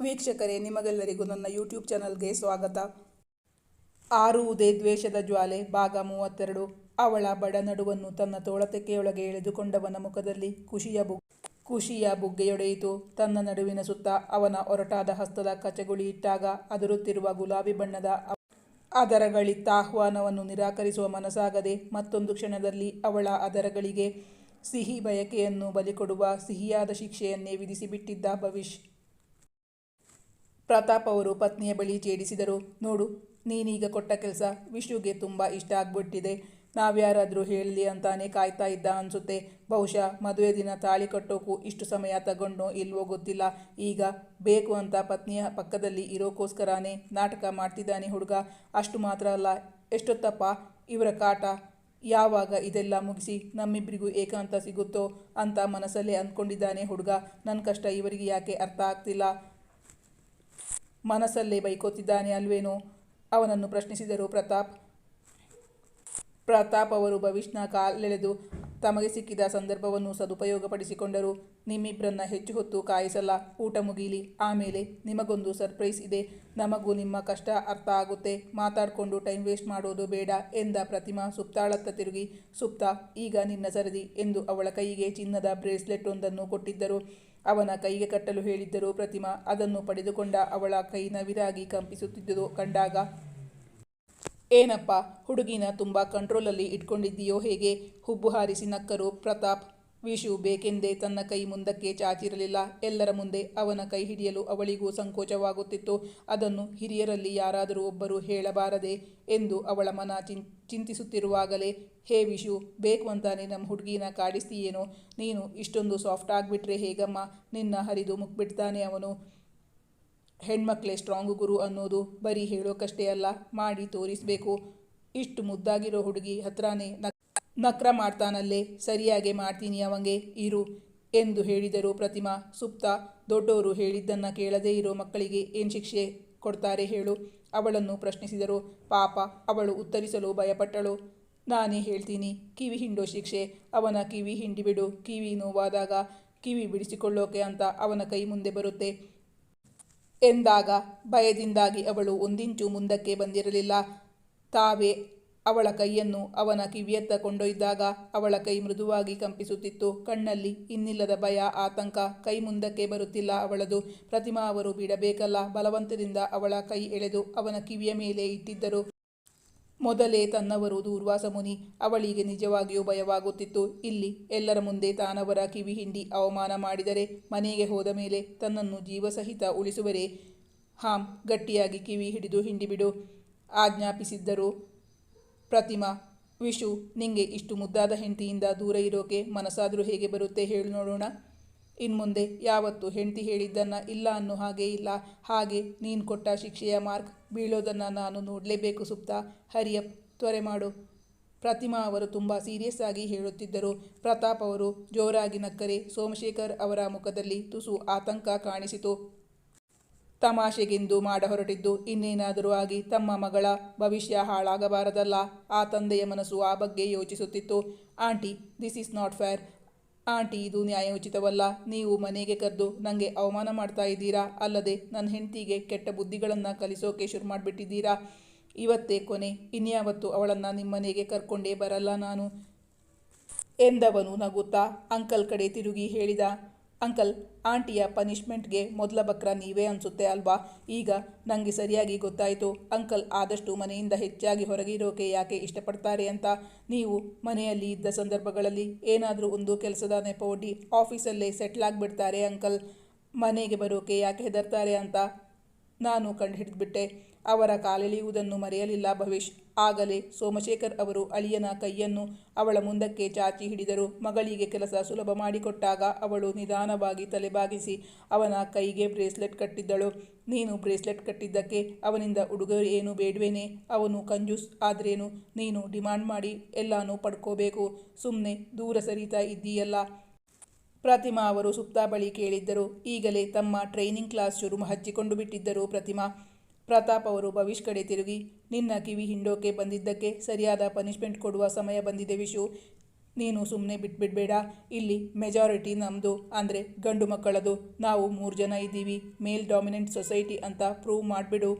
ವೀಕ್ಷಕರೇ, ನಿಮಗೆಲ್ಲರಿಗೂ ನನ್ನ ಯೂಟ್ಯೂಬ್ ಚಾನಲ್ಗೆ ಸ್ವಾಗತ. ಆರುವುದೇ ದ್ವೇಷದ ಜ್ವಾಲೆ, ಭಾಗ ಮೂವತ್ತೆರಡು. ಅವಳ ಬಡ ನಡುವನ್ನು ತನ್ನ ತೋಳತೆಕೆಯೊಳಗೆ ಎಳೆದುಕೊಂಡವನ ಮುಖದಲ್ಲಿ ಖುಷಿಯ ಬು, ಖುಷಿಯ ಬುಗ್ಗೆಯೊಡೆಯಿತು. ತನ್ನ ನಡುವಿನ ಸುತ್ತ ಅವನ ಒರಟಾದ ಹಸ್ತದ ಕಚಗುಳಿ ಇಟ್ಟಾಗ ಅದರುತ್ತಿರುವ ಗುಲಾಬಿ ಬಣ್ಣದ ಅದರಗಳಿತ್ತ ಆಹ್ವಾನವನ್ನು ನಿರಾಕರಿಸುವ ಮನಸ್ಸಾಗದೆ ಮತ್ತೊಂದು ಕ್ಷಣದಲ್ಲಿ ಅವಳ ಅದರಗಳಿಗೆ ಸಿಹಿ ಬಯಕೆಯನ್ನು ಬಲಿಕೊಡುವ ಸಿಹಿಯಾದ ಶಿಕ್ಷೆಯನ್ನೇ ವಿಧಿಸಿಬಿಟ್ಟಿದ್ದ ಭವಿಷ್ ಪ್ರತಾಪ್ ಅವರು ಪತ್ನಿಯ ಬಳಿ ಛೇಡಿಸಿದರು. ನೋಡು, ನೀನೀಗ ಕೊಟ್ಟ ಕೆಲಸ ವಿಷ್ಣುಗೆ ತುಂಬ ಇಷ್ಟ ಆಗ್ಬಿಟ್ಟಿದೆ. ನಾವ್ಯಾರಾದರೂ ಹೇಳಲಿ ಅಂತಾನೆ ಕಾಯ್ತಾ ಇದ್ದ ಅನಿಸುತ್ತೆ. ಬಹುಶಃ ಮದುವೆ ದಿನ ತಾಳಿ ಕಟ್ಟೋಕ್ಕೂ ಇಷ್ಟು ಸಮಯ ತಗೊಂಡು ಇಲ್ವೋ ಗೊತ್ತಿಲ್ಲ. ಈಗ ಬೇಕು ಅಂತ ಪತ್ನಿಯ ಪಕ್ಕದಲ್ಲಿ ಇರೋಕ್ಕೋಸ್ಕರನೇ ನಾಟಕ ಮಾಡ್ತಿದ್ದಾನೆ ಹುಡುಗ. ಅಷ್ಟು ಮಾತ್ರ ಅಲ್ಲ, ಎಷ್ಟೊತ್ತಪ್ಪ ಇವರ ಕಾಟ? ಯಾವಾಗ ಇದೆಲ್ಲ ಮುಗಿಸಿ ನಮ್ಮಿಬ್ಬರಿಗೂ ಏಕಾಂತ ಸಿಗುತ್ತೋ ಅಂತ ಮನಸ್ಸಲ್ಲೇ ಅಂದ್ಕೊಂಡಿದ್ದಾನೆ ಹುಡುಗ. ನನ್ನ ಕಷ್ಟ ಇವರಿಗೆ ಯಾಕೆ ಅರ್ಥ ಆಗ್ತಿಲ್ಲ. ಮನಸ್ಸಲ್ಲೇ ಬೈಕೋತಿದ್ದಾನೆ ಅಲ್ವೇನೋ? ಅವನನ್ನು ಪ್ರಶ್ನಿಸಿದರು ಪ್ರತಾಪ್. ಪ್ರತಾಪ್ ಅವರು ಭವಿಷ್ಯನ ಕಾಲೆಳೆದು ತಮಗೆ ಸಿಕ್ಕಿದ ಸಂದರ್ಭವನ್ನು ಸದುಪಯೋಗಪಡಿಸಿಕೊಂಡರು. ನಿಮ್ಮಿಬ್ಬರನ್ನ ಹೆಚ್ಚು ಹೊತ್ತು ಕಾಯಿಸಲ್ಲ. ಊಟ ಮುಗೀಲಿ. ಆಮೇಲೆ ನಿಮಗೊಂದು ಸರ್ಪ್ರೈಸ್ ಇದೆ. ನಮಗೂ ನಿಮ್ಮ ಕಷ್ಟ ಅರ್ಥ ಆಗುತ್ತೆ. ಮಾತಾಡಿಕೊಂಡು ಟೈಮ್ ವೇಸ್ಟ್ ಮಾಡೋದು ಬೇಡ ಎಂದ ಪ್ರತಿಮಾ ಸುಪ್ತಾಳತ್ತ ತಿರುಗಿ, ಸುಪ್ತಾ, ಈಗ ನಿನ್ನ ಸರದಿ ಎಂದು ಅವಳ ಕೈಗೆ ಚಿನ್ನದ ಬ್ರೇಸ್ಲೆಟ್ ಒಂದನ್ನು ಕೊಟ್ಟಿದ್ದರು. ಅವನ ಕೈಗೆ ಕಟ್ಟಲು ಹೇಳಿದ್ದರು ಪ್ರತಿಮಾ. ಅದನ್ನು ಪಡೆದುಕೊಂಡ ಅವಳ ಕೈ ನವಿರಾಗಿ ಕಂಪಿಸುತ್ತಿದ್ದುದು ಕಂಡಾಗ, ಏನಪ್ಪ, ಹುಡುಗಿನ ತುಂಬ ಕಂಟ್ರೋಲಲ್ಲಿ ಇಟ್ಕೊಂಡಿದ್ದೀಯೋ ಹೇಗೆ? ಹುಬ್ಬು ಹಾರಿಸಿ ನಕ್ಕರು ಪ್ರತಾಪ್ ವಿಶು ಬೇಕೆಂದೇ ತನ್ನ ಕೈ ಮುಂದಕ್ಕೆ ಚಾಚಿರಲಿಲ್ಲ. ಎಲ್ಲರ ಮುಂದೆ ಅವನ ಕೈ ಹಿಡಿಯಲು ಅವಳಿಗೂ ಸಂಕೋಚವಾಗುತ್ತಿತ್ತು. ಅದನ್ನು ಹಿರಿಯರಲ್ಲಿ ಯಾರಾದರೂ ಒಬ್ಬರು ಹೇಳಬಾರದೆ ಎಂದು ಅವಳ ಮನ ಚಿನ್, ಚಿಂತಿಸುತ್ತಿರುವಾಗಲೇ, ಹೇ ವಿಶು, ಬೇಕು ಅಂತಾನೆ ನಮ್ಮ ಹುಡುಗಿನ ಕಾಡಿಸ್ತೀಯೇನೋ? ನೀನು ಇಷ್ಟೊಂದು ಸಾಫ್ಟ್ ಆಗಿಬಿಟ್ರೆ ಹೇಗಮ್ಮ? ನಿನ್ನ ಹರಿದು ಮುಕ್ಬಿಡ್ತಾನೆ ಅವನು. ಹೆಣ್ಮಕ್ಳೇ ಸ್ಟ್ರಾಂಗ್ ಗುರು ಅನ್ನೋದು ಬರೀ ಹೇಳೋಕಷ್ಟೇ ಅಲ್ಲ, ಮಾಡಿ ತೋರಿಸಬೇಕು. ಇಷ್ಟು ಮುದ್ದಾಗಿರೋ ಹುಡುಗಿ ಹತ್ರನೇ ನಕ್ರ ಮಾಡ್ತಾನಲ್ಲೇ, ಸರಿಯಾಗೆ ಮಾಡ್ತೀನಿ ಅವಂಗೆ, ಇರು ಎಂದು ಹೇಳಿದರು ಪ್ರತಿಮಾ. ಸುಪ್ತ ದೊಡ್ಡವರು ಹೇಳಿದ್ದನ್ನು ಕೇಳದೇ ಇರೋ ಮಕ್ಕಳಿಗೆ ಏನು ಶಿಕ್ಷೆ ಕೊಡ್ತಾರೆ ಹೇಳು. ಅವಳನ್ನು ಪ್ರಶ್ನಿಸಿದರು. ಪಾಪ, ಅವಳು ಉತ್ತರಿಸಲು ಭಯಪಟ್ಟಳು. ನಾನೇ ಹೇಳ್ತೀನಿ, ಕಿವಿ ಹಿಂಡೋ ಶಿಕ್ಷೆ. ಅವನ ಕಿವಿ ಹಿಂಡಿಬಿಡು, ಕಿವಿ ನೋವಾದಾಗ ಕಿವಿ ಬಿಡಿಸಿಕೊಳ್ಳೋಕೆ ಅಂತ ಅವನ ಕೈ ಮುಂದೆ ಬರುತ್ತೆ ಎಂದಾಗ ಭಯದಿಂದಾಗಿ ಅವಳು ಒಂದಿಂಚು ಮುಂದಕ್ಕೆ ಬಂದಿರಲಿಲ್ಲ. ತಾವೇ ಅವಳ ಕೈಯನ್ನು ಅವನ ಕಿವಿಯತ್ತ ಕೊಂಡೊಯ್ದಾಗ ಅವಳ ಕೈ ಮೃದುವಾಗಿ ಕಂಪಿಸುತ್ತಿತ್ತು. ಕಣ್ಣಲ್ಲಿ ಇನ್ನಿಲ್ಲದ ಭಯ, ಆತಂಕ ಕೈ ಮುಂದಕ್ಕೆ ಬರುತ್ತಿಲ್ಲ ಅವಳದು. ಪ್ರತಿಮಾ ಅವರು ಬಿಡಬೇಕಲ್ಲ, ಬಲವಂತದಿಂದ ಅವಳ ಕೈ ಎಳೆದು ಅವನ ಕಿವಿಯ ಮೇಲೆ ಇಟ್ಟಿದ್ದರು. ಮೊದಲೇ ತನ್ನವರು ದೂರ್ವಾಸ ಮುನಿ, ಅವಳಿಗೆ ನಿಜವಾಗಿಯೂ ಭಯವಾಗುತ್ತಿತ್ತು. ಇಲ್ಲಿ ಎಲ್ಲರ ಮುಂದೆ ತಾನವರ ಕಿವಿ ಹಿಂಡಿ ಅವಮಾನ ಮಾಡಿದರೆ ಮನೆಗೆ ಹೋದ ಮೇಲೆ ತನ್ನನ್ನು ಜೀವಸಹಿತ ಉಳಿಸುವರೇ? ಹಾಂ, ಗಟ್ಟಿಯಾಗಿ ಕಿವಿ ಹಿಡಿದು ಹಿಂಡಿಬಿಡು, ಆಜ್ಞಾಪಿಸಿದ್ದರು. ಪ್ರತಿಮಾ, ವಿಶು, ನಿಂಗೆ ಇಷ್ಟು ಮುದ್ದಾದ ಹೆಂಡತಿಯಿಂದ ದೂರ ಇರೋಕೆ ಮನಸ್ಸಾದರೂ ಹೇಗೆ ಬರುತ್ತೆ ಹೇಳಿ ನೋಡೋಣ. ಇನ್ಮುಂದೆ ಯಾವತ್ತು ಹೆಂಡತಿ ಹೇಳಿದ್ದನ್ನು ಇಲ್ಲ ಅನ್ನೋ ಹಾಗೆ ಇಲ್ಲ. ಹಾಗೆ ನೀನು ಕೊಟ್ಟ ಶಿಕ್ಷೆಯ ಮಾರ್ಕ್ ಬೀಳೋದನ್ನು ನಾನು ನೋಡಲೇಬೇಕು ಸುಪ್ತ. ಹರಿಯಪ್, ತ್ವರೆ ಮಾಡು. ಪ್ರತಿಮಾ ಅವರು ತುಂಬ ಸೀರಿಯಸ್ ಆಗಿ ಹೇಳುತ್ತಿದ್ದರು. ಪ್ರತಾಪ್ ಅವರು ಜೋರಾಗಿ ನಕ್ಕರೆ. ಸೋಮಶೇಖರ್ ಅವರ ಮುಖದಲ್ಲಿ ತುಸು ಆತಂಕ ಕಾಣಿಸಿತು. ತಮಾಷೆಗೆಂದು ಮಾಡ ಹೊರಟಿದ್ದು ಇನ್ನೇನಾದರೂ ಆಗಿ ತಮ್ಮ ಮಗಳ ಭವಿಷ್ಯ ಹಾಳಾಗಬಾರದಲ್ಲ. ಆ ತಂದೆಯ ಮನಸ್ಸು ಆ ಬಗ್ಗೆ ಯೋಚಿಸುತ್ತಿತ್ತು. Aunty this is not fair aunty, ಇದು ನ್ಯಾಯೋಚಿತವಲ್ಲ. ನೀವು ಮನೆಗೆ ಕರೆದು ನನಗೆ ಅವಮಾನ ಮಾಡ್ತಾ ಇದ್ದೀರಾ? ಅಲ್ಲದೆ ನನ್ನ ಹೆಂಡತಿಗೆ ಕೆಟ್ಟ ಬುದ್ಧಿಗಳನ್ನು ಕಲಿಸೋಕೆ ಶುರು ಮಾಡಿಬಿಟ್ಟಿದ್ದೀರಾ? ಇವತ್ತೇ ಕೊನೆ. ಇನ್ಯಾವತ್ತು ಅವಳನ್ನು ನಿಮ್ಮನೆಗೆ ಕರ್ಕೊಂಡೇ ಬರಲ್ಲ ನಾನು. ಎಂದವನು ನಗುತ್ತಾ ಅಂಕಲ್ ಕಡೆ ತಿರುಗಿ ಹೇಳಿದ ಅಂಕಲ್, ಆಂಟಿಯ ಪನಿಷ್ಮೆಂಟ್ಗೆ ಮೊದಲ ಬಕ್ರ ನೀವೇ ಅನಿಸುತ್ತೆ ಅಲ್ವಾ? ಈಗ ನನಗೆ ಸರಿಯಾಗಿ ಗೊತ್ತಾಯಿತು. ಅಂಕಲ್ ಆದಷ್ಟು ಮನೆಯಿಂದ ಹೆಚ್ಚಾಗಿ ಹೊರಗಿರೋಕೆ ಯಾಕೆ ಇಷ್ಟಪಡ್ತಾರೆ ಅಂತ. ನೀವು ಮನೆಯಲ್ಲಿ ಇದ್ದ ಸಂದರ್ಭಗಳಲ್ಲಿ ಏನಾದರೂ ಒಂದು ಕೆಲಸದ ನೆಪವೊಡ್ಡಿ ಆಫೀಸಲ್ಲೇ ಸೆಟ್ಲ್ ಆಗಿಬಿಡ್ತಾರೆ ಅಂಕಲ್. ಮನೆಗೆ ಬರೋಕೆ ಯಾಕೆ ಹೆದರ್ತಾರೆ ಅಂತ ನಾನು ಕಂಡುಹಿಡಿದ್ಬಿಟ್ಟೆ. ಅವರ ಕಾಲೆಳೆಯುವುದನ್ನು ಮರೆಯಲಿಲ್ಲ ಭವಿಷ್ ಆಗಲೇ ಸೋಮಶೇಖರ್ ಅವರು ಅಳಿಯನ ಕೈಯನ್ನು ಅವಳ ಮುಂದಕ್ಕೆ ಚಾಚಿ ಹಿಡಿದರು. ಮಗಳಿಗೆ ಕೆಲಸ ಸುಲಭ ಮಾಡಿಕೊಟ್ಟಾಗ ಅವಳು ನಿಧಾನವಾಗಿ ತಲೆಬಾಗಿಸಿ ಅವನ ಕೈಗೆ ಬ್ರೇಸ್ಲೆಟ್ ಕಟ್ಟಿದ್ದಳು. ನೀನು ಬ್ರೇಸ್ಲೆಟ್ ಕಟ್ಟಿದ್ದಕ್ಕೆ ಅವನಿಂದ ಉಡುಗೊರೆ ಏನು ಬೇಡವೇನೆ? ಅವನು ಕಂಜೂಸ್, ಆದ್ರೇನು? ನೀನು ಡಿಮಾಂಡ್ ಮಾಡಿ ಎಲ್ಲಾನು ಪಡ್ಕೋಬೇಕು. ಸುಮ್ಮನೆ ದೂರ ಸರಿತಾ ಇದ್ದೀಯಲ್ಲ? ಪ್ರತಿಮಾ ಅವರು ಸುಪ್ತಾ ಬಳಿ ಕೇಳಿದ್ದರು. ಈಗಲೇ ತಮ್ಮ ಟ್ರೈನಿಂಗ್ ಕ್ಲಾಸ್ ಶುರು ಹಚ್ಚಿಕೊಂಡು ಬಿಟ್ಟಿದ್ದರು ಪ್ರತಿಮಾ. ಪ್ರತಾಪ್ ಅವರು ಭವಿಷ್ ಕಡೆ ತಿರುಗಿ, ನಿನ್ನ ಕಿವಿ ಹಿಂಡೋಕೆ ಬಂದಿದ್ದಕ್ಕೆ ಸರಿಯಾದ ಪನಿಷ್ಮೆಂಟ್ ಕೊಡುವ ಸಮಯ ಬಂದಿದೆ ವಿಶು. ನೀನು ಸುಮ್ಮನೆ ಬಿಟ್ಬಿಡ್ಬೇಡ. ಇಲ್ಲಿ ಮೆಜಾರಿಟಿ ನಮ್ಮದು ಅಂದರೆ ಗಂಡು ಮಕ್ಕಳದು. ನಾವು ಮೂರು ಜನ ಇದ್ದೀವಿ. ಮೇಲ್ ಡಾಮಿನೆಂಟ್ ಸೊಸೈಟಿ ಅಂತ ಪ್ರೂವ್ ಮಾಡಿಬಿಡು.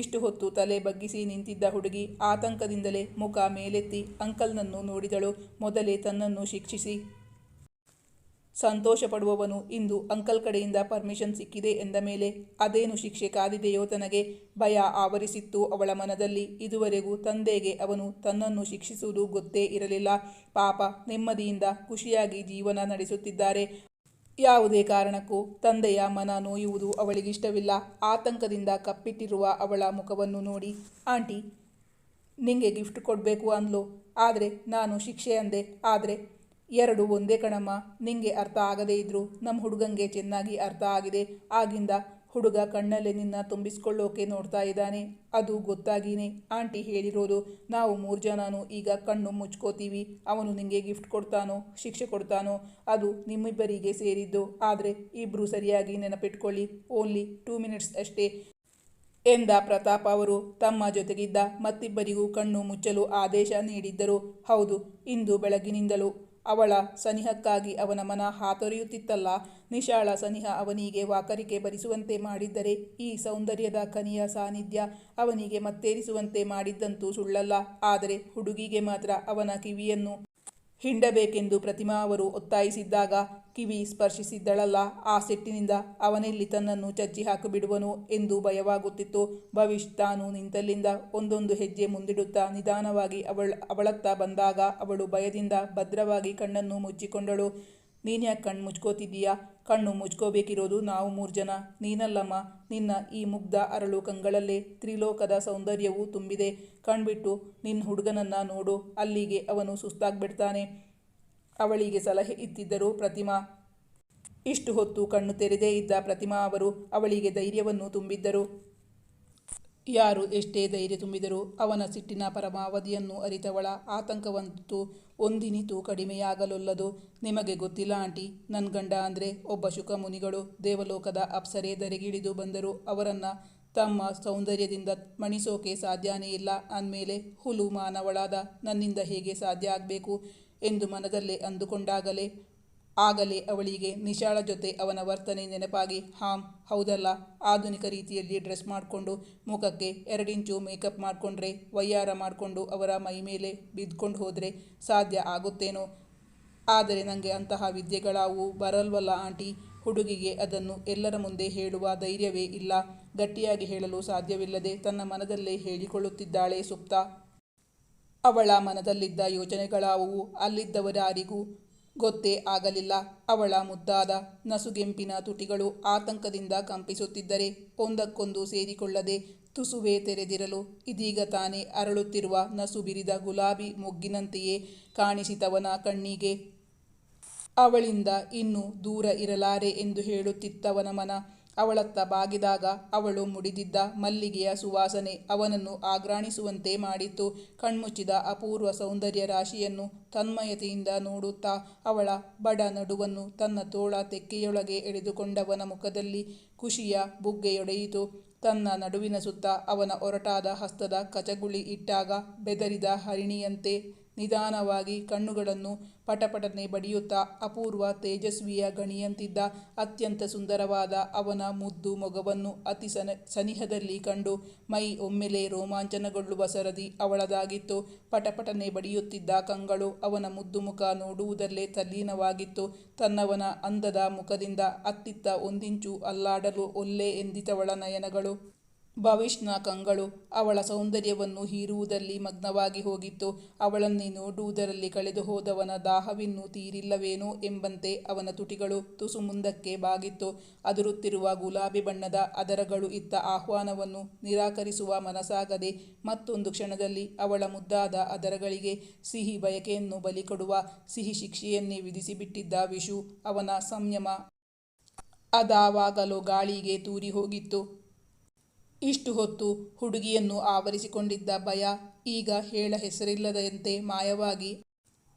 ಇಷ್ಟು ಹೊತ್ತು ತಲೆ ಬಗ್ಗಿಸಿ ನಿಂತಿದ್ದ ಹುಡುಗಿ ಆತಂಕದಿಂದಲೇ ಮುಖ ಮೇಲೆತ್ತಿ ಅಂಕಲ್ನನ್ನು ನೋಡಿದಳು. ಮೊದಲೇ ತನ್ನನ್ನು ಶಿಕ್ಷಿಸಿ ಸಂತೋಷ ಪಡುವವನು ಇಂದು ಅಂಕಲ್ ಕಡೆಯಿಂದ ಪರ್ಮಿಷನ್ ಸಿಕ್ಕಿದೆ ಎಂದ ಮೇಲೆ, ಅದೇನು ಶಿಕ್ಷೆ ಕಾದಿದೆಯೋ ತನಗೆ? ಭಯ ಆವರಿಸಿತ್ತು ಅವಳ ಮನದಲ್ಲಿ. ಇದುವರೆಗೂ ತಂದೆಗೆ ಅವನು ತನ್ನನ್ನು ಶಿಕ್ಷಿಸುವುದು ಗೊತ್ತೇ ಇರಲಿಲ್ಲ. ಪಾಪ, ನೆಮ್ಮದಿಯಿಂದ ಖುಷಿಯಾಗಿ ಜೀವನ ನಡೆಸುತ್ತಿದ್ದಾರೆ. ಯಾವುದೇ ಕಾರಣಕ್ಕೂ ತಂದೆಯ ಮನ ನೋಯುವುದು ಅವಳಿಗಿಷ್ಟವಿಲ್ಲ. ಆತಂಕದಿಂದ ಕಪ್ಪಿಟ್ಟಿರುವ ಅವಳ ಮುಖವನ್ನು ನೋಡಿ, ಆಂಟಿ, ನಿಂಗೆ ಗಿಫ್ಟ್ ಕೊಡಬೇಕು ಅಂದ್ಲು. ಆದರೆ ನಾನು ಶಿಕ್ಷೆ ಅಂದೆ. ಆದರೆ ಎರಡು ಒಂದೇ ಕಣಮ್ಮ, ನಿಂಗೆ ಅರ್ಥ ಆಗದೇ ಇದ್ರು ನಮ್ಮ ಹುಡುಗಂಗೆ ಚೆನ್ನಾಗಿ ಅರ್ಥ ಆಗಿದೆ. ಆಗಿಂದ ಹುಡುಗ ಕಣ್ಣಲ್ಲೇ ನಿನ್ನ ತುಂಬಿಸ್ಕೊಳ್ಳೋಕೆ ನೋಡ್ತಾ ಇದ್ದಾನೆ. ಅದು ಗೊತ್ತಾಗಿನೇ. ಆಂಟಿ ಹೇಳಿರೋದು, ನಾವು ಮೂರು ಜನನೂ ಈಗ ಕಣ್ಣು ಮುಚ್ಕೋತೀವಿ. ಅವನು ನಿಮಗೆ ಗಿಫ್ಟ್ ಕೊಡ್ತಾನೋ, ಶಿಕ್ಷೆ ಕೊಡ್ತಾನೋ, ಅದು ನಿಮ್ಮಿಬ್ಬರಿಗೆ ಸೇರಿದ್ದು. ಆದರೆ ಇಬ್ಬರು ಸರಿಯಾಗಿ ನೆನಪಿಟ್ಕೊಳ್ಳಿ. ಓನ್ಲಿ ಟೂ ಮಿನಿಟ್ಸ್ ಅಷ್ಟೇ ಎಂದ ಪ್ರತಾಪ್ ಅವರು. ತಮ್ಮ ಜೊತೆಗಿದ್ದ ಮತ್ತಿಬ್ಬರಿಗೂ ಕಣ್ಣು ಮುಚ್ಚಲು ಆದೇಶ ನೀಡಿದ್ದರು. ಹೌದು, ಇಂದು ಬೆಳಗಿನಿಂದಲೂ ಅವಳ ಸನಿಹಕ್ಕಾಗಿ ಅವನ ಮನ ಹಾತೊರೆಯುತ್ತಿತ್ತಲ್ಲ. ನಿಶಾಳ ಸನಿಹ ಅವನಿಗೆ ವಾಕರಿಕೆ ಭರಿಸುವಂತೆ ಮಾಡಿದ್ದರೆ ಈ ಸೌಂದರ್ಯದ ಕನಿಯ ಸಾನ್ನಿಧ್ಯ ಅವನಿಗೆ ಮತ್ತೇರಿಸುವಂತೆ ಮಾಡಿದ್ದಂತೂ ಸುಳ್ಳಲ್ಲ. ಆದರೆ ಹುಡುಗಿಗೆ ಮಾತ್ರ ಅವನ ಕಿವಿಯನ್ನು ಹಿಂಡಬೇಕೆಂದು ಪ್ರತಿಮಾ ಅವರು ಒತ್ತಾಯಿಸಿದ್ದಾಗ ಕಿವಿ ಸ್ಪರ್ಶಿಸಿದ್ದಳಲ್ಲ. ಆ ಸಿಟ್ಟಿನಿಂದ ಅವನೆಲ್ಲಿ ತನ್ನನ್ನು ಚಚ್ಚಿ ಹಾಕಿಬಿಡುವನು ಎಂದು ಭಯವಾಗುತ್ತಿತ್ತು. ಭವಿಷ್ ತಾನು ನಿಂತಲ್ಲಿಂದ ಒಂದೊಂದು ಹೆಜ್ಜೆ ಮುಂದಿಡುತ್ತಾ ನಿಧಾನವಾಗಿ ಅವಳ ಅವಳತ್ತ ಬಂದಾಗ ಅವಳು ಭಯದಿಂದ ಭದ್ರವಾಗಿ ಕಣ್ಣನ್ನು ಮುಚ್ಚಿಕೊಂಡಳು. ನೀನ್ಯಾಕೆ ಕಣ್ಣು ಮುಚ್ಕೋತಿದ್ದೀಯಾ? ಕಣ್ಣು ಮುಚ್ಕೋಬೇಕಿರೋದು ನಾವು ಮೂರು ಜನ. ನೀನಲ್ಲಮ್ಮ, ನಿನ್ನ ಈ ಮುಗ್ಧ ಅರಳು ಕಂಗಳಲ್ಲೇ ತ್ರಿಲೋಕದ ಸೌಂದರ್ಯವೂ ತುಂಬಿದೆ. ಕಣ್ಬಿಟ್ಟು ನಿನ್ನ ಹುಡುಗನನ್ನು ನೋಡು, ಅಲ್ಲಿಗೆ ಅವನು ಸುಸ್ತಾಗ್ಬಿಡ್ತಾನೆ. ಅವಳಿಗೆ ಸಲಹೆ ಇತ್ತಿದ್ದರು ಪ್ರತಿಮಾ. ಇಷ್ಟು ಹೊತ್ತು ಕಣ್ಣು ತೆರೆದೇ ಇದ್ದ ಪ್ರತಿಮಾ ಅವರು ಅವಳಿಗೆ ಧೈರ್ಯವನ್ನು ತುಂಬಿದ್ದರು. ಯಾರು ಎಷ್ಟೇ ಧೈರ್ಯ ತುಂಬಿದರೂ ಅವನ ಸಿಟ್ಟಿನ ಪರಮಾವಧಿಯನ್ನು ಅರಿತವಳ ಆತಂಕವಂತೂ ಒಂದಿನಿತು ಕಡಿಮೆಯಾಗಲೊಲ್ಲದು. ನಿಮಗೆ ಗೊತ್ತಿಲ್ಲ ಆಂಟಿ ನನ್ನ ಗಂಡ ಅಂದರೆ ಒಬ್ಬ ಶುಕ ಮುನಿಗಳು ದೇವಲೋಕದ ಅಪ್ಸರೆ ಧರೆಗಿಳಿದು ಬಂದರು ಅವರನ್ನು ತಮ್ಮ ಸೌಂದರ್ಯದಿಂದ ಮಣಿಸೋಕೆ ಸಾಧ್ಯನೇ ಇಲ್ಲ. ಅಂದಮೇಲೆ ಹುಲು ಮಾನವಳಾದ ನನ್ನಿಂದ ಹೇಗೆ ಸಾಧ್ಯ ಆಗಬೇಕು ಎಂದು ಮನದಲ್ಲೇ ಅಂದುಕೊಂಡಾಗಲೇ ಆಗಲೇ ಅವಳಿಗೆ ನಿಶಾಳ ಜೊತೆ ಅವನ ವರ್ತನೆ ನೆನಪಾಗಿ, ಹಾಂ, ಹೌದಲ್ಲ. ಆಧುನಿಕ ರೀತಿಯಲ್ಲಿ ಡ್ರೆಸ್ ಮಾಡಿಕೊಂಡು ಮುಖಕ್ಕೆ ಎರಡಿಂಚು ಮೇಕಪ್ ಮಾಡಿಕೊಂಡ್ರೆ, ವೈಯಾರ ಮಾಡಿಕೊಂಡು ಅವರ ಮೈ ಮೇಲೆ ಬಿದ್ಕೊಂಡು ಹೋದರೆ ಸಾಧ್ಯ ಆಗುತ್ತೇನೋ? ಆದರೆ ನನಗೆ ಅಂತಹ ವಿದ್ಯೆಗಳಾವು ಬರಲ್ವಲ್ಲ ಆಂಟಿ. ಹುಡುಗಿಗೆ ಅದನ್ನು ಎಲ್ಲರ ಮುಂದೆ ಹೇಳುವ ಧೈರ್ಯವೇ ಇಲ್ಲ. ಗಟ್ಟಿಯಾಗಿ ಹೇಳಲು ಸಾಧ್ಯವಿಲ್ಲದೆ ತನ್ನ ಮನದಲ್ಲೇ ಹೇಳಿಕೊಳ್ಳುತ್ತಿದ್ದಾಳೆ ಸುಪ್ತ. ಅವಳ ಮನದಲ್ಲಿದ್ದ ಯೋಚನೆಗಳಾವುವು ಅಲ್ಲಿದ್ದವರಾರಿಗೂ ಗೊತ್ತೇ ಆಗಲಿಲ್ಲ. ಅವಳ ಮುದ್ದಾದ ನಸುಗೆಂಪಿನ ತುಟಿಗಳು ಆತಂಕದಿಂದ ಕಂಪಿಸುತ್ತಿದ್ದರೆ ಒಂದಕ್ಕೊಂದು ಸೇರಿಕೊಳ್ಳದೆ ತುಸುವೇ ತೆರೆದಿರಲು ಇದೀಗ ತಾನೇ ಅರಳುತ್ತಿರುವ ನಸು ಬಿರಿದ ಗುಲಾಬಿ ಮೊಗ್ಗಿನಂತೆಯೇ ಕಾಣಿಸಿತವನ ಕಣ್ಣಿಗೆ. ಅವಳಿಂದ ಇನ್ನು ದೂರ ಇರಲಾರೆ ಎಂದು ಹೇಳುತ್ತಿತ್ತವನ ಮನ. ಅವಳತ್ತ ಬಾಗಿದಾಗ ಅವಳು ಮುಡಿದಿದ್ದ ಮಲ್ಲಿಗೆಯ ಸುವಾಸನೆ ಅವನನ್ನು ಆಗ್ರಾಣಿಸುವಂತೆ ಮಾಡಿತ್ತು. ಕಣ್ಮುಚ್ಚಿದ ಅಪೂರ್ವ ಸೌಂದರ್ಯ ರಾಶಿಯನ್ನು ತನ್ಮಯತೆಯಿಂದ ನೋಡುತ್ತಾ ಅವಳ ಬಡ ನಡುವನ್ನು ತನ್ನ ತೋಳ ತೆಕ್ಕೆಯೊಳಗೆ ಎಳೆದುಕೊಂಡವನ ಮುಖದಲ್ಲಿ ಖುಷಿಯ ಬುಗ್ಗೆಯೊಡೆಯಿತು. ತನ್ನ ನಡುವಿನ ಸುತ್ತ ಅವನ ಒರಟಾದ ಹಸ್ತದ ಕಚಗುಳಿ ಇಟ್ಟಾಗ ಬೆದರಿದ ಹರಿಣಿಯಂತೆ ನಿಧಾನವಾಗಿ ಕಣ್ಣುಗಳನ್ನು ಪಟಪಟನೆ ಬಡಿಯುತ್ತಾ ಅಪೂರ್ವ ತೇಜಸ್ವಿಯ ಗಣಿಯಂತಿದ್ದ ಅತ್ಯಂತ ಸುಂದರವಾದ ಅವನ ಮುದ್ದು ಮೊಗವನ್ನು ಅತಿ ಸನ, ಸನಿಹದಲ್ಲಿ ಕಂಡು ಮೈ ಒಮ್ಮೆಲೆ ರೋಮಾಂಚನಗೊಳ್ಳುವ ಸರದಿ ಅವಳದಾಗಿತ್ತು. ಪಟಪಟನೆ ಬಡಿಯುತ್ತಿದ್ದ ಕಂಗಳು ಅವನ ಮುದ್ದು ಮುಖ ನೋಡುವುದರಲ್ಲೇ ತಲ್ಲೀನವಾಗಿತ್ತು. ತನ್ನವನ ಅಂದದ ಮುಖದಿಂದ ಅತ್ತಿತ್ತ ಒಂದಿಂಚು ಅಲ್ಲಾಡಲು ಒಲ್ಲೆ ಎಂದಿತವಳ ನಯನಗಳು. ಭವಿಷ್ನ ಕಂಗಳು. ಅವಳ ಸೌಂದರ್ಯವನ್ನು ಹೀರುವುದರಲ್ಲಿ ಮಗ್ನವಾಗಿ ಹೋಗಿತ್ತು. ಅವಳನ್ನೇ ನೋಡುವುದರಲ್ಲಿ ಕಳೆದು ಹೋದವನ ದಾಹವಿನ್ನೂ ತೀರಿಲ್ಲವೇನೋ ಎಂಬಂತೆ ಅವನ ತುಟಿಗಳು ತುಸು ಮುಂದಕ್ಕೆ ಬಾಗಿತ್ತು. ಅದುರುತ್ತಿರುವ ಗುಲಾಬಿ ಬಣ್ಣದ ಅದರಗಳು ಇತ್ತ ಆಹ್ವಾನವನ್ನು ನಿರಾಕರಿಸುವ ಮನಸಾಗದೆ ಮತ್ತೊಂದು ಕ್ಷಣದಲ್ಲಿ ಅವಳ ಮುದ್ದಾದ ಅದರಗಳಿಗೆ ಸಿಹಿ ಬಯಕೆಯನ್ನು ಬಲಿಕೊಡುವ ಸಿಹಿ ಶಿಕ್ಷೆಯನ್ನೇ ವಿಧಿಸಿಬಿಟ್ಟಿದ್ದ ವಿಷು ಅವನ ಸಂಯಮ ಅದಾವಾಗಲೂ ಗಾಳಿಗೆ ತೂರಿ ಹೋಗಿತ್ತು. ಇಷ್ಟು ಹೊತ್ತು ಹುಡುಗಿಯನ್ನು ಆವರಿಸಿಕೊಂಡಿದ್ದ ಭಯ ಈಗ ಹೇಳ ಹೆಸರಿಲ್ಲದಂತೆ ಮಾಯವಾಗಿ.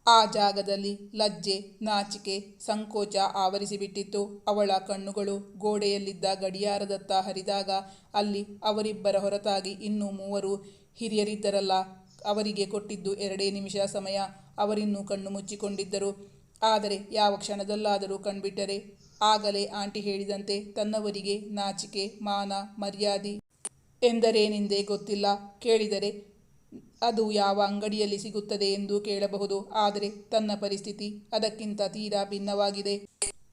ಆ ಜಾಗದಲ್ಲಿ ಲಜ್ಜೆ, ನಾಚಿಕೆ, ಸಂಕೋಚ ಆವರಿಸಿಬಿಟ್ಟಿತ್ತು. ಅವಳ ಕಣ್ಣುಗಳು ಗೋಡೆಯಲ್ಲಿದ್ದ ಗಡಿಯಾರದತ್ತ ಹರಿದಾಗ ಅಲ್ಲಿ ಅವರಿಬ್ಬರ ಹೊರತಾಗಿ ಇನ್ನೂ ಮೂವರು ಹಿರಿಯರಿದ್ದರಲ್ಲ. ಅವರಿಗೆ ಕೊಟ್ಟಿದ್ದು ಎರಡೇ ನಿಮಿಷ ಸಮಯ. ಅವರಿನ್ನೂ ಕಣ್ಣು ಮುಚ್ಚಿಕೊಂಡಿದ್ದರು. ಆದರೆ ಯಾವ ಕ್ಷಣದಲ್ಲಾದರೂ ಕಣ್ಬಿಟ್ಟರೆ. ಆಗಲೇ ಆಂಟಿ ಹೇಳಿದಂತೆ ತನ್ನವರಿಗೆ ನಾಚಿಕೆ, ಮಾನ, ಮರ್ಯಾದೆ ಎಂದರೇನೆಂದೇ ಗೊತ್ತಿಲ್ಲ. ಕೇಳಿದರೆ, ಅದು ಯಾವ ಅಂಗಡಿಯಲ್ಲಿ ಸಿಗುತ್ತದೆ ಎಂದು ಕೇಳಬಹುದು. ಆದರೆ ತನ್ನ ಪರಿಸ್ಥಿತಿ ಅದಕ್ಕಿಂತ ತೀರಾ ಭಿನ್ನವಾಗಿದೆ.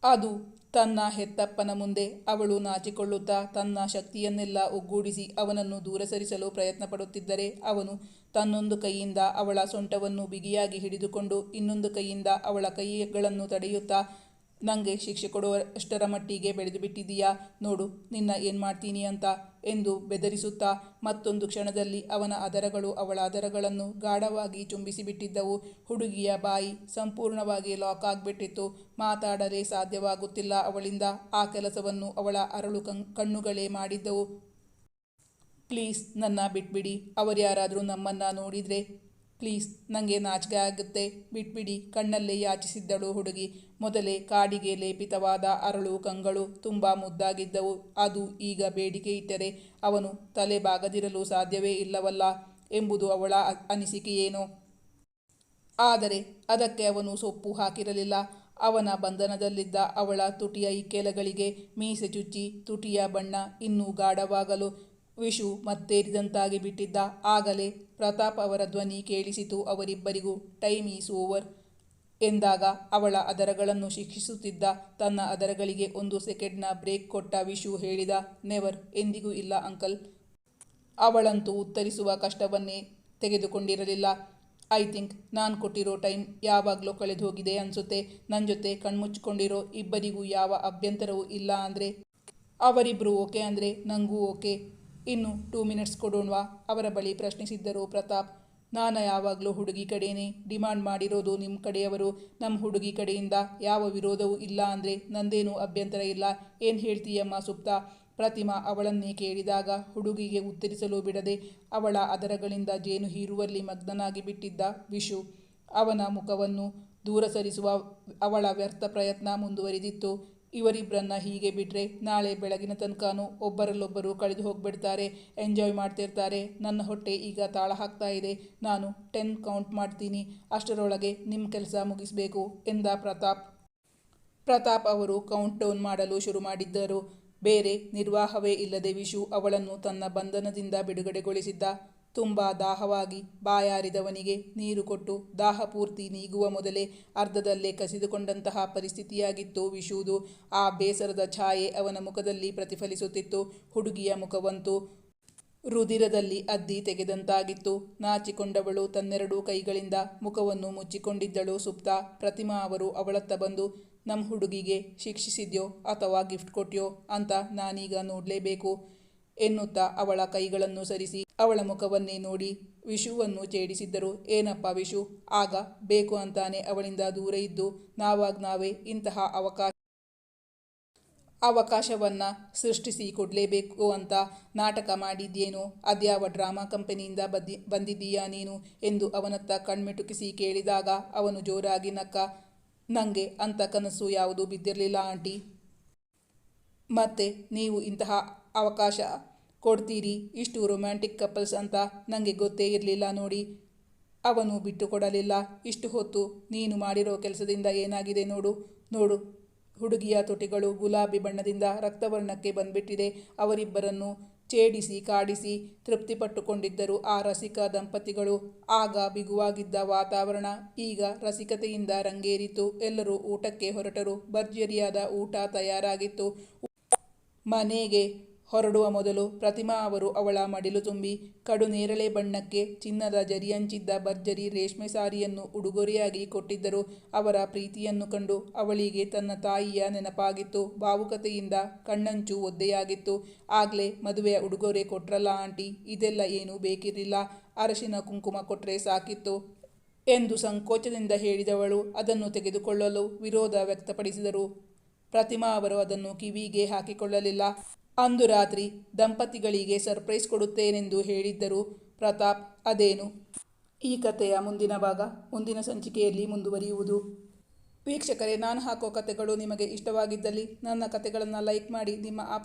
ಅದು ತನ್ನ ಹೆತ್ತಪ್ಪನ ಮುಂದೆ ಅವಳು ನಾಚಿಕೊಳ್ಳುತ್ತಾ ತನ್ನ ಶಕ್ತಿಯನ್ನೆಲ್ಲ ಒಗ್ಗೂಡಿಸಿ ಅವನನ್ನು ದೂರ ಸರಿಸಲು ಪ್ರಯತ್ನ ಪಡುತ್ತಿದ್ದರೆ ಅವನು ತನ್ನೊಂದು ಕೈಯಿಂದ ಅವಳ ಸೊಂಟವನ್ನು ಬಿಗಿಯಾಗಿ ಹಿಡಿದುಕೊಂಡು ಇನ್ನೊಂದು ಕೈಯಿಂದ ಅವಳ ಕೈಗಳನ್ನು ತಡೆಯುತ್ತಾ ನನಗೆ ಶಿಕ್ಷೆ ಕೊಡುವಷ್ಟರ ಮಟ್ಟಿಗೆ ಬೆಳೆದು ಬಿಟ್ಟಿದೀಯಾ ನೋಡು, ನಿನ್ನ ಏನು ಮಾಡ್ತೀನಿ ಅಂತ ಎಂದು ಬೆದರಿಸುತ್ತಾ ಮತ್ತೊಂದು ಕ್ಷಣದಲ್ಲಿ ಅವನ ಅದರಗಳು ಅವಳ ಅದರಗಳನ್ನು ಗಾಢವಾಗಿ ಚುಂಬಿಸಿಬಿಟ್ಟಿದ್ದವು ಹುಡುಗಿಯ ಬಾಯಿ ಸಂಪೂರ್ಣವಾಗಿ ಲಾಕ್ ಆಗಿಬಿಟ್ಟಿತ್ತು. ಮಾತಾಡಲೇ ಸಾಧ್ಯವಾಗುತ್ತಿಲ್ಲ ಅವಳಿಂದ. ಆ ಕೆಲಸವನ್ನು ಅವಳ ಅರಳು ಕಣ್ ಕಣ್ಣುಗಳೇ ಮಾಡಿದ್ದವು. ಪ್ಲೀಸ್, ನನ್ನ ಬಿಟ್ಬಿಡಿ. ಅವರ್ಯಾರಾದರೂ ನಮ್ಮನ್ನು ನೋಡಿದರೆ ಪ್ಲೀಸ್ ನನಗೆ ನಾಚಿಕೆ ಆಗುತ್ತೆ. ಬಿಟ್ಬಿಡಿ, ಕಣ್ಣಲ್ಲೇ ಯಾಚಿಸಿದ್ದಳು ಹುಡುಗಿ. ಮೊದಲೇ ಕಾಡಿಗೆ ಲೇಪಿತವಾದ ಅರಳು ಕಂಗಳು ತುಂಬ ಮುದ್ದಾಗಿದ್ದವು. ಅದು ಈಗ ಬೇಡಿಕೆ ಇಟ್ಟರೆ ಅವನು ತಲೆ ಬಾಗದಿರಲು ಸಾಧ್ಯವೇ ಇಲ್ಲವಲ್ಲ ಎಂಬುದು ಅವಳ ಅನಿಸಿಕೆಯೇನೋ ಆದರೆ ಅದಕ್ಕೆ ಅವನು ಸೊಪ್ಪು ಹಾಕಿರಲಿಲ್ಲ. ಅವನ ಬಂಧನದಲ್ಲಿದ್ದ ಅವಳ ತುಟಿಯ ಇಕ್ಕೆಲಗಳಿಗೆ ಮೀಸೆ ಚುಚ್ಚಿ ತುಟಿಯ ಬಣ್ಣ ಇನ್ನೂ ಗಾಢವಾಗಲು ವಿಷು ಮತ್ತೇರಿದಂತಾಗಿ ಬಿಟ್ಟಿದ್ದ. ಆಗಲೇ ಪ್ರತಾಪ್ ಅವರ ಧ್ವನಿ ಕೇಳಿಸಿತು. ಅವರಿಬ್ಬರಿಗೂ ಟೈಮ್ ಈಸ್ ಓವರ್ ಎಂದಾಗ ಅವಳ ಅದರಗಳನ್ನು ಶಿಕ್ಷಿಸುತ್ತಿದ್ದ ತನ್ನ ಅದರಗಳಿಗೆ ಒಂದು ಸೆಕೆಂಡ್ನ ಬ್ರೇಕ್ ಕೊಟ್ಟ ವಿಶು ಹೇಳಿದ, ನೆವರ್, ಎಂದಿಗೂ ಇಲ್ಲ ಅಂಕಲ್. ಅವಳಂತೂ ಉತ್ತರಿಸುವ ಕಷ್ಟವನ್ನೇ ತೆಗೆದುಕೊಂಡಿರಲಿಲ್ಲ. ಐ ಥಿಂಕ್ ನಾನು ಕೊಟ್ಟಿರೋ ಟೈಮ್ ಯಾವಾಗಲೂ ಕಳೆದು ಹೋಗಿದೆ ಅನಿಸುತ್ತೆ. ನನ್ನ ಜೊತೆ ಕಣ್ಮುಚ್ಚಿಕೊಂಡಿರೋ ಇಬ್ಬರಿಗೂ ಯಾವ ಅಭ್ಯಂತರವೂ ಇಲ್ಲ ಅಂದರೆ? ಅವರಿಬ್ಬರು ಓಕೆ ಅಂದರೆ ನನಗೂ ಓಕೆ. ಇನ್ನು ಟೂ ಮಿನಿಟ್ಸ್ ಕೊಡೋಣವಾ? ಅವರ ಬಳಿ ಪ್ರಶ್ನಿಸಿದ್ದರು ಪ್ರತಾಪ್. ನಾನು ಯಾವಾಗಲೂ ಹುಡುಗಿ ಕಡೆಯೇ ಡಿಮಾಂಡ್ ಮಾಡಿರೋದು ನಿಮ್ಮ ಕಡೆಯವರು. ನಮ್ಮ ಹುಡುಗಿ ಕಡೆಯಿಂದ ಯಾವ ವಿರೋಧವೂ ಇಲ್ಲ ಅಂದರೆ ನಂದೇನೂ ಅಭ್ಯಂತರ ಇಲ್ಲ. ಏನು ಹೇಳ್ತೀಯಮ್ಮ ಸುಪ್ತಾ? ಪ್ರತಿಮಾ ಅವಳನ್ನೇ ಕೇಳಿದಾಗ ಹುಡುಗಿಗೆ ಉತ್ತರಿಸಲು ಬಿಡದೆ ಅವಳ ಅದರಗಳಿಂದ ಜೇನು ಹೀರುವಲ್ಲಿ ಮಗ್ನನಾಗಿ ಬಿಟ್ಟಿದ್ದ ವಿಶು. ಅವನ ಮುಖವನ್ನು ದೂರ ಸರಿಸುವ ಅವಳ ವ್ಯರ್ಥ ಪ್ರಯತ್ನ ಮುಂದುವರಿದಿತ್ತು. ಇವರಿಬ್ಬರನ್ನ ಹೀಗೆ ಬಿಟ್ಟರೆ ನಾಳೆ ಬೆಳಗಿನ ತನಕನೂ ಒಬ್ಬರಲ್ಲೊಬ್ಬರು ಕಳೆದು ಹೋಗಿಬಿಡ್ತಾರೆ, ಎಂಜಾಯ್ ಮಾಡ್ತಿರ್ತಾರೆ. ನನ್ನ ಹೊಟ್ಟೆ ಈಗ ತಾಳ ಹಾಕ್ತಾ ಇದೆ. ನಾನು ಟೆನ್ ಕೌಂಟ್ ಮಾಡ್ತೀನಿ. ಅಷ್ಟರೊಳಗೆ ನಿಮ್ಮ ಕೆಲಸ ಮುಗಿಸಬೇಕು ಎಂದ ಪ್ರತಾಪ್. ಪ್ರತಾಪ್ ಅವರು ಕೌಂಟ್ ಡೌನ್ ಮಾಡಲು ಶುರು ಮಾಡಿದ್ದರು. ಬೇರೆ ನಿರ್ವಾಹವೇ ಇಲ್ಲದೆ ವಿಶು ಅವಳನ್ನು ತನ್ನ ಬಂಧನದಿಂದ ಬಿಡುಗಡೆಗೊಳಿಸಿದ್ದ. ತುಂಬ ದಾಹವಾಗಿ ಬಾಯಾರಿದವನಿಗೆ ನೀರು ಕೊಟ್ಟು ದಾಹ ಪೂರ್ತಿ ನೀಗುವ ಮೊದಲೇ ಅರ್ಧದಲ್ಲೇ ಕಸಿದುಕೊಂಡಂತಹ ಪರಿಸ್ಥಿತಿಯಾಗಿತ್ತು ವಿಷುವುದು ಆ ಬೇಸರದ ಛಾಯೆ ಅವನ ಮುಖದಲ್ಲಿ ಪ್ರತಿಫಲಿಸುತ್ತಿತ್ತು. ಹುಡುಗಿಯ ಮುಖವಂತೂ ರುದಿರದಲ್ಲಿ ಅದ್ದಿ ತೆಗೆದಂತಾಗಿತ್ತು. ನಾಚಿಕೊಂಡವಳು ತನ್ನೆರಡೂ ಕೈಗಳಿಂದ ಮುಖವನ್ನು ಮುಚ್ಚಿಕೊಂಡಿದ್ದಳು ಸುಪ್ತ. ಪ್ರತಿಮಾ ಅವರು ಅವಳತ್ತ ಬಂದು ನಮ್ಮ ಹುಡುಗಿಗೆ ಶಿಕ್ಷಿಸಿದ್ಯೋ ಅಥವಾ ಗಿಫ್ಟ್ ಕೊಟ್ಟ್ಯೋ ಅಂತ ನಾನೀಗ ನೋಡಲೇಬೇಕು. ಎನ್ನುತ್ತಾ ಅವಳ ಕೈಗಳನ್ನು ಸರಿಸಿ ಅವಳ ಮುಖವನ್ನೇ ನೋಡಿ ವಿಷುವನ್ನು ಛೇಡಿಸಿದ್ದರು. ಏನಪ್ಪ ವಿಷು ಆಗ ಬೇಕು ಅಂತಾನೆ ಅವಳಿಂದ ದೂರ ಇದ್ದು ನಾವಾಗ ನಾವೇ ಇಂತಹ ಅವಕಾಶ ಅವಕಾಶವನ್ನು ಸೃಷ್ಟಿಸಿ ಕೊಡಲೇಬೇಕು ಅಂತ ನಾಟಕ ಮಾಡಿದ್ಯೇನೋ ಅದ್ಯಾವ ಡ್ರಾಮಾ ಕಂಪನಿಯಿಂದ ಬದ್ದಿ, ಬಂದಿದ್ದೀಯಾ ನೀನು? ಎಂದು ಅವನತ್ತ ಕಣ್ಮಿಟುಕಿಸಿ ಕೇಳಿದಾಗ ಅವನು ಜೋರಾಗಿ ನಕ್ಕ ನನಗೆ ಅಂತ ಕನಸು ಯಾವುದೂ ಬಿದ್ದಿರಲಿಲ್ಲ ಆಂಟಿ. ಮತ್ತೆ ನೀವು ಇಂತಹ ಅವಕಾಶ ಕೊಡ್ತೀರಿ? ಇಷ್ಟು ರೊಮ್ಯಾಂಟಿಕ್ ಕಪಲ್ಸ್ ಅಂತ ನನಗೆ ಗೊತ್ತೇ ಇರಲಿಲ್ಲ ನೋಡಿ. ಅವನು ಬಿಟ್ಟು ಕೊಡಲಿಲ್ಲ. ಇಷ್ಟು ಹೊತ್ತು ನೀನು ಮಾಡಿರೋ ಕೆಲಸದಿಂದ ಏನಾಗಿದೆ ನೋಡು. ನೋಡು, ಹುಡುಗಿಯ ತುಟಿಗಳು ಗುಲಾಬಿ ಬಣ್ಣದಿಂದ ರಕ್ತವರ್ಣಕ್ಕೆ ಬಂದ್ಬಿಟ್ಟಿದೆ. ಅವರಿಬ್ಬರನ್ನು ಛೇಡಿಸಿ, ಕಾಡಿಸಿ ತೃಪ್ತಿಪಟ್ಟುಕೊಂಡಿದ್ದರು ಆ ರಸಿಕ ದಂಪತಿಗಳು. ಆಗ ಬಿಗುವಾಗಿದ್ದ ವಾತಾವರಣ ಈಗ ರಸಿಕತೆಯಿಂದ ರಂಗೇರಿತು. ಎಲ್ಲರೂ ಊಟಕ್ಕೆ ಹೊರಟರು. ಭರ್ಜರಿಯಾದ ಊಟ ತಯಾರಾಗಿತ್ತು. ಮನೆಗೆ ಹೊರಡುವ ಮೊದಲು ಪ್ರತಿಮಾ ಅವರು ಅವಳ ಮಡಿಲು ತುಂಬಿ ಕಡು ನೇರಳೆ ಬಣ್ಣಕ್ಕೆ ಚಿನ್ನದ ಜರಿಯಂಚಿದ್ದ ಭರ್ಜರಿ ರೇಷ್ಮೆ ಸಾರಿಯನ್ನು ಉಡುಗೊರೆಯಾಗಿ ಕೊಟ್ಟಿದ್ದರು. ಅವರ ಪ್ರೀತಿಯನ್ನು ಕಂಡು ಅವಳಿಗೆ ತನ್ನ ತಾಯಿಯ ನೆನಪಾಗಿತ್ತು. ಭಾವುಕತೆಯಿಂದ ಕಣ್ಣಂಚು ಒದ್ದೆಯಾಗಿತ್ತು. ಆಗಲೇ ಮದುವೆಯ ಉಡುಗೊರೆ ಕೊಟ್ರಲ್ಲ ಆಂಟಿ, ಇದೆಲ್ಲ ಏನೂ ಬೇಕಿರಲಿಲ್ಲ. ಅರಶಿನ ಕುಂಕುಮ ಕೊಟ್ಟರೆ ಸಾಕಿತ್ತು ಎಂದು ಸಂಕೋಚದಿಂದ ಹೇಳಿದವಳು ಅದನ್ನು ತೆಗೆದುಕೊಳ್ಳಲು ವಿರೋಧ ವ್ಯಕ್ತಪಡಿಸಿದರು. ಪ್ರತಿಮಾ ಅವರು ಅದನ್ನು ಕಿವಿಗೆ ಹಾಕಿಕೊಳ್ಳಲಿಲ್ಲ. ಅಂದು ರಾತ್ರಿ ದಂಪತಿಗಳಿಗೆ ಸರ್ಪ್ರೈಸ್ ಕೊಡುತ್ತೇನೆಂದು ಹೇಳಿದ್ದರು ಪ್ರತಾಪ್. ಅದೇನು? ಈ ಕಥೆಯ ಮುಂದಿನ ಭಾಗ ಮುಂದಿನ ಸಂಚಿಕೆಯಲ್ಲಿ ಮುಂದುವರಿಯುವುದು. ವೀಕ್ಷಕರೇ, ನಾನು ಹಾಕೋ ಕಥೆಗಳು ನಿಮಗೆ ಇಷ್ಟವಾಗಿದ್ದಲ್ಲಿ ನನ್ನ ಕಥೆಗಳನ್ನು ಲೈಕ್ ಮಾಡಿ, ನಿಮ್ಮ ಆಪ್